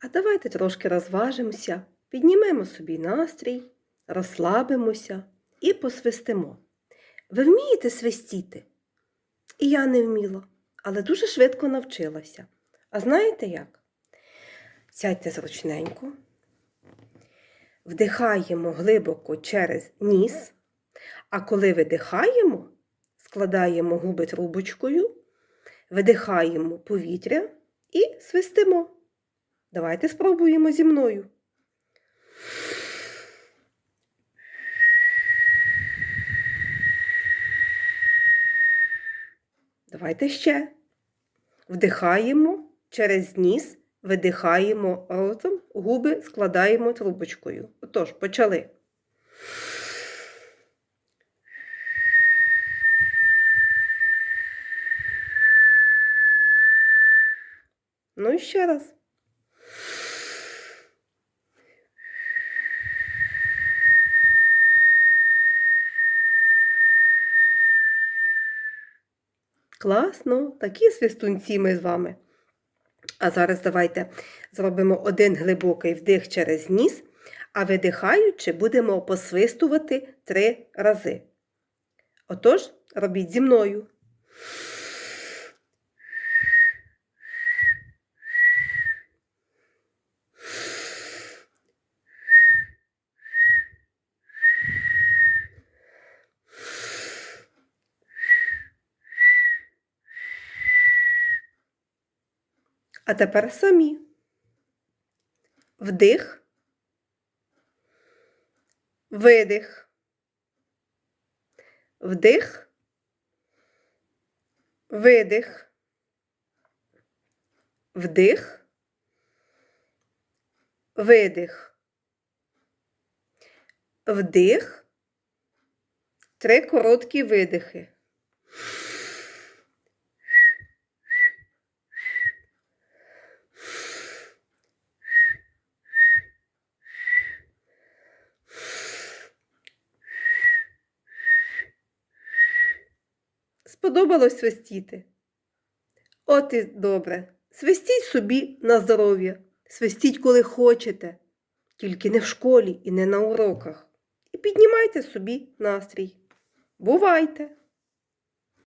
А давайте трошки розважимося, піднімемо собі настрій, розслабимося і посвистимо. Ви вмієте свистіти? І я не вміла, але дуже швидко навчилася. А знаєте як? Сядьте зручненько, вдихаємо глибоко через ніс, а коли видихаємо, складаємо губи трубочкою, видихаємо повітря і свистимо. Давайте спробуємо зі мною. Давайте ще. Вдихаємо через ніс, видихаємо ротом, губи складаємо трубочкою. Отож, почали. Ну і ще раз. Класно, такі свистунці ми з вами. А зараз давайте зробимо один глибокий вдих через ніс, а видихаючи, будемо посвистувати три рази. Отож, робіть зі мною. А тепер самі. Вдих, видих, вдих, видих, вдих, видих, вдих, три короткі видихи. Сподобалось свистіти? От і добре. Свистіть собі на здоров'я, свистіть, коли хочете, тільки не в школі і не на уроках. І піднімайте собі настрій. Бувайте!